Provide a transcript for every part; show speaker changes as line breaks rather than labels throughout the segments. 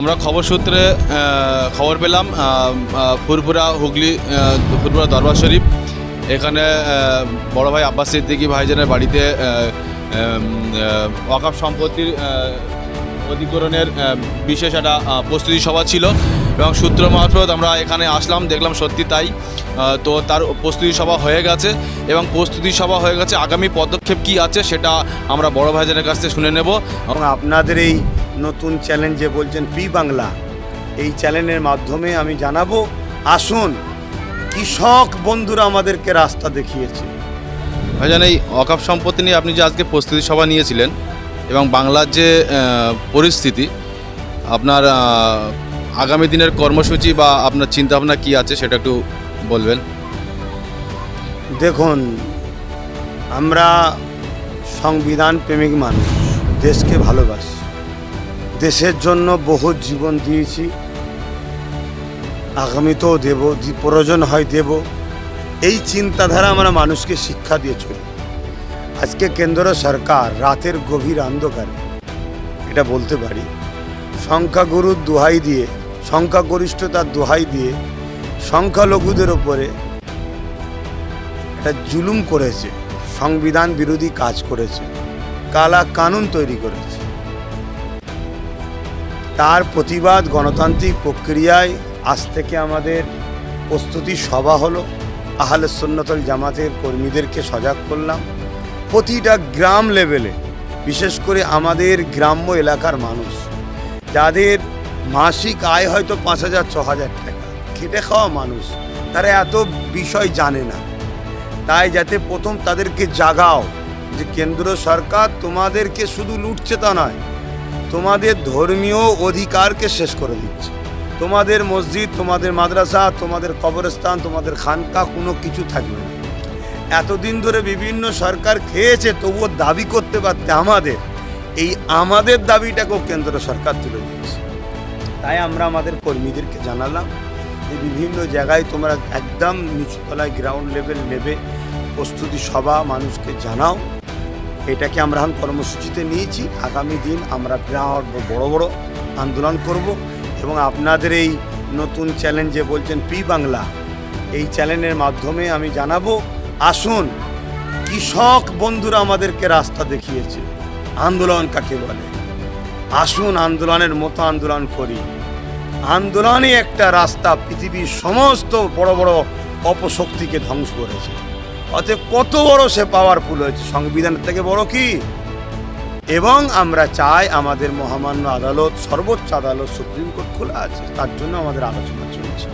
আমরা খবর সূত্রে খবর পেলাম ফুরফুরা হুগলি আহ, ফুরফুরা দরবার শরীফ। এখানে বড় ভাই আব্বাস সিদ্দিকী ভাইজানের বাড়িতে ওয়াকাফ সম্পত্তির অধিকরণের বিশেষ একটা প্রস্তুতি সভা ছিল। এবং সূত্র মারফত আমরা এখানে আসলাম দেখলাম সত্যি তাই। তো তার প্রস্তুতি সভা হয়ে গেছে। এবং প্রস্তুতি সভা হয়ে গেছে আগামী পদক্ষেপ কি আছে সেটা আমরা বড় ভাইজানের কাছ থেকে শুনে নেব।
এবং আপনাদের এই নতুন চ্যালেঞ্জে বলছেন পি বাংলা এই চ্যালেঞ্জের মাধ্যমে আমি জানাব আসুন কৃষক বন্ধুরা আমাদেরকে রাস্তা দেখিয়েছে।
ভাইজান এই অকাপ সম্পত্তি নিয়ে আপনি যে আজকে প্রস্তুতি সভা নিয়েছিলেন এবং বাংলার যে পরিস্থিতি আপনার আগামী দিনের কর্মসূচি বা আপনার চিন্তাভাবনা কি আছে সেটা একটু বলবেন।
দেখুন আমরা সংবিধান প্রেমিক মানুষ দেশকে ভালোবাসি। দেশের জন্য বহু জীবন দিয়েছি। আগামীতেও দেব প্রয়োজন হয় দেব। এই চিন্তাধারা আমরা মানুষকে শিক্ষা দিয়ে চলি। আজকে কেন্দ্র সরকার রাতের গভীর অন্ধকারে। এটা বলতে পারি। সংখ্যাগুরুর দোহাই দিয়ে, সংখ্যাগরিষ্ঠতার দোহাই দিয়ে সংখ্যালঘুদের ওপরে একটা জুলুম করেছে। সংবিধান বিরোধী কাজ করেছে। কালা কানুন তৈরি করেছে। তার প্রতিবাদ গণতান্ত্রিক প্রক্রিয়ায় আজ থেকে আমাদের প্রস্তুতি সভা হলো। আহলে সন্ন্যতল জামাতের কর্মীদেরকে সজাগ করলাম। প্রতিটা গ্রাম লেভেলে বিশেষ করে আমাদের গ্রাম্য এলাকার মানুষ, যাদের মাসিক আয় হয়তো পাঁচ হাজার, ছ হাজার টাকা, খেটে খাওয়া মানুষ, তারা এত বিষয় জানে না। তাই যাতে প্রথম তাদেরকে জাগাও যে কেন্দ্র সরকার তোমাদেরকে শুধু লুটছে তা নয় তোমাদের ধর্মীয় অধিকারকে শেষ করে দিচ্ছে। তোমাদের মসজিদ, তোমাদের মাদ্রাসা, তোমাদের কবরস্থান, তোমাদের খানকা কোনো কিছু থাকবে না। এতদিন ধরে বিভিন্ন সরকার খেয়েছে, তবুও দাবি করতে পারতে আমাদের। এই আমাদের দাবিটাকেও কেন্দ্র সরকার তুলে দিচ্ছে তাই আমরা আমাদের কর্মীদেরকে জানালাম যে বিভিন্ন জায়গায় তোমরা একদম নিচুতলায় গ্রাউন্ড লেভেল নেবে প্রস্তুতি সভা মানুষকে জানাও। এটাকে আমরা এখন কর্মসূচিতে নিয়েছি। আগামী দিন আমরা বিরাট বড় বড় আন্দোলন করব এবং আপনাদের এই নতুন চ্যালেঞ্জ যে বলছেন পি বাংলা এই চ্যানেলের মাধ্যমে আমি জানাব, আসুন, কৃষক বন্ধুরা আমাদেরকে রাস্তা দেখিয়েছে। আন্দোলন কাকে বলে? আসুন আন্দোলনের মতো আন্দোলন করি। আন্দোলনই একটা রাস্তা পৃথিবীর সমস্ত বড় বড় অপশক্তিকে ধ্বংস করেছে। অতএব কত বড় সে পাওয়ারফুল হয়েছে। সংবিধানের থেকে বড় কি? এবং আমরা চাই আমাদের মহামান্য আদালত, সর্বোচ্চ আদালত, সুপ্রিম কোর্ট খোলা আছে। তার জন্য আমাদের আলোচনা চলছে।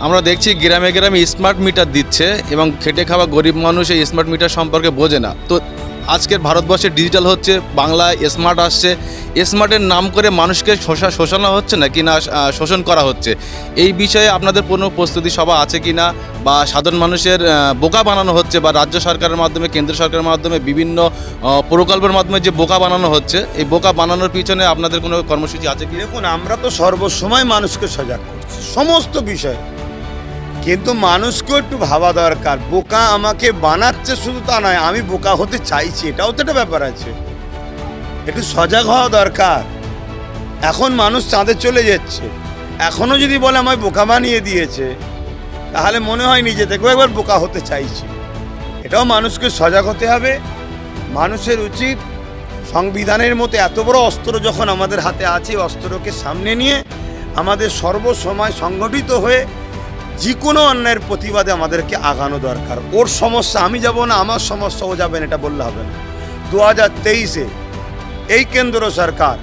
আমরা দেখছি গ্রামে গ্রামে স্মার্ট মিটার দিচ্ছে এবং খেটে খাওয়া গরিব মানুষ এই স্মার্ট মিটার সম্পর্কে বোঝে না। তো আজকের ভারতবর্ষে ডিজিটাল হচ্ছে বাংলায় স্মার্ট আসছে। স্মার্টের নাম করে মানুষকে শোষা শোষণা হচ্ছে না কি না শোষণ করা হচ্ছে? এই বিষয়ে আপনাদের কোনো প্রস্তুতি সভা আছে কি না? বা সাধারণ মানুষের বোকা বানানো হচ্ছে বা রাজ্য সরকারের মাধ্যমে, কেন্দ্র সরকারের মাধ্যমে বিভিন্ন প্রকল্পের মাধ্যমে যে বোকা বানানো হচ্ছে, এই বোকা বানানোর পিছনে আপনাদের কোনো কর্মসূচি আছে কি
দেখুন, আমরা তো সর্বসময় মানুষকে সজাগ করছি, সমস্ত বিষয়ে। কিন্তু মানুষকেও একটু ভাবা দরকার। বোকা আমাকে বানাচ্ছে শুধু তা নয়, আমি বোকা হতে চাইছি, এটাও তো একটা ব্যাপার আছে। একটু সজাগ হওয়া দরকার। এখন মানুষ চাঁদে চলে যাচ্ছে। এখনও যদি বলে আমায় বোকা বানিয়ে দিয়েছে, তাহলে মনে হয় নিজে থেকেও একবার বোকা হতে চাইছি। এটাও মানুষকে সজাগ হতে হবে। মানুষের উচিত সংবিধানের মতো এত বড় অস্ত্র যখন আমাদের হাতে আছে অস্ত্রকে সামনে নিয়ে আমাদের সর্বসময় সংগঠিত হয়ে যে কোনো অন্যায়ের প্রতিবাদে আমাদেরকে আগানো দরকার। ওর সমস্যা, আমি যাব না, আমার সমস্যা, ও যাবেন এটা বললে হবে না। দু হাজার তেইশে এই কেন্দ্র সরকার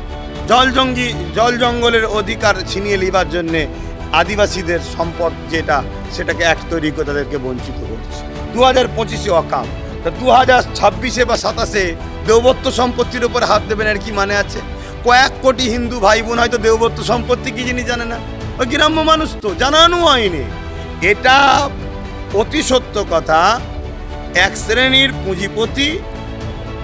জল জঙ্গি, জল জঙ্গলের অধিকার ছিনিয়ে নেবার জন্যে আদিবাসীদের সম্পদ যেটা, সেটাকে এক তৈরি করে তাদেরকে বঞ্চিত করছে। দু হাজার পঁচিশে অকাম। তা দু হাজার ছাব্বিশে বা সাতাশে দেবত্ব সম্পত্তির উপর হাত দেবেন এর কি মানে আছে? কয়েক কোটি হিন্দু ভাই বোন হয়তো দেবত্ব সম্পত্তি কি জিনিস জানে না? ওই গ্রাম্য মানুষ তো, জানানো হয়নি। এটা অতি সত্য কথা। এক শ্রেণির পুঁজিপতি,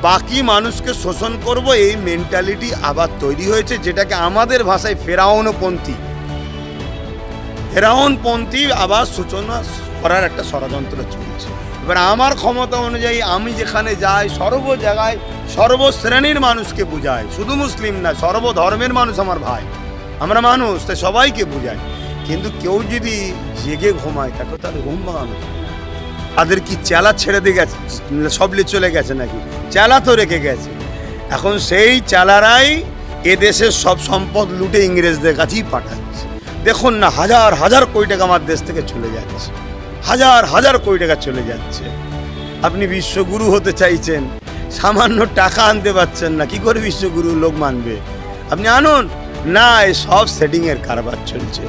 বাকি মানুষকে শোষণ করব, এই মেন্টালিটি আবার তৈরি হয়েছে, যেটাকে আমাদের ভাষায় ফেরাউনপন্থী। ফেরাউনপন্থী আবার সূচনা করার একটা ষড়যন্ত্র চলছে। এবার আমার ক্ষমতা অনুযায়ী আমি যেখানে যাই, সর্ব জায়গায় সর্বশ্রেণীর মানুষকে বুঝাই। শুধু মুসলিম না সর্বধর্মের মানুষ আমার ভাই। আমরা মানুষ, তাই সবাইকে বোঝাই। কিন্তু কেউ যদি জেগে ঘুমায়, তাকে তাহলে ঘুম ভাঙানো তাদের কি চেলা ছেড়ে দিয়ে গেছে? সবলে চলে গেছে নাকি? চেলা তো রেখে গেছে। এখন সেই চালারাই এদেশের সব সম্পদ লুটে ইংরেজদের কাছেই পাঠাচ্ছে। দেখুন না, হাজার হাজার কোটি টাকা আমার দেশ থেকে চলে যাচ্ছে। হাজার হাজার কোটি টাকা চলে যাচ্ছে। আপনি বিশ্বগুরু হতে চাইছেন, সামান্য টাকা আনতে পারছেন না, কি করে বিশ্বগুরু লোক মানবে? আপনি আনুন। না সব সেটিংয়ের কারবার চলছে।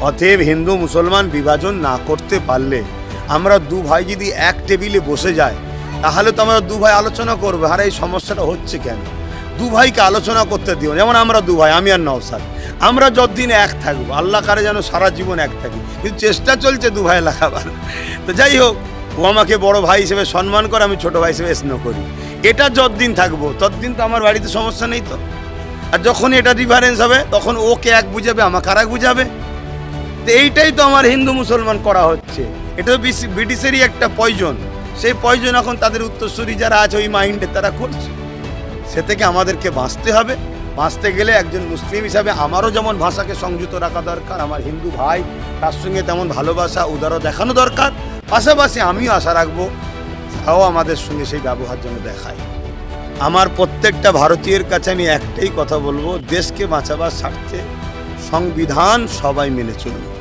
অতএব হিন্দু, মুসলমান বিভাজন না করতে পারলে আমরা দু ভাই যদি এক টেবিলে বসে যায়, তাহলে তো আমরা দু ভাই আলোচনা করব। আর, এই সমস্যাটা হচ্ছে কেন? দু ভাইকে আলোচনা করতে দিও। যেমন আমরা দু ভাই, আমি আর নওসাদ। আমরা যতদিন এক থাকব, আল্লাহ কারে যেন সারা জীবন এক থাকি। কিন্তু চেষ্টা চলছে দু ভাই লাগাবার। তো যাই হোক, ও আমাকে বড় ভাই হিসেবে সম্মান করে, আমি ছোট ভাই হিসেবে স্নেহ করি। এটা যতদিন থাকব, ততদিন তো আমার বাড়িতে সমস্যা নেই তো। আর যখন এটা ডিফারেন্স হবে, তখন ওকে এক বুঝাবে, আমাকে আর এক বুঝাবে। তো এইটাই তো আমার হিন্দু মুসলমান করা হচ্ছে। এটা ব্রিটিশেরই একটা পয়জন সেই পয়জন এখন তাদের উত্তরসূরি যারা আছে ওই মাইন্ডে তারা করছে। সে থেকে আমাদেরকে বাঁচতে হবে। বাঁচতে গেলে একজন মুসলিম হিসাবে আমারও যেমন ভাষাকে সংযুক্ত রাখা দরকার, আমার হিন্দু ভাই তার সঙ্গে তেমন ভালোবাসা উদারও দেখানো দরকার। পাশাপাশি আমিও আশা রাখব, তারাও আমাদের সঙ্গে সেই ব্যবহার যেন দেখায়। আমার প্রত্যেকটা ভারতীয়ের কাছে আমি একটাই কথা বলব, দেশকে বাঁচাবার স্বার্থে সংবিধান সবাই মেনে চলুন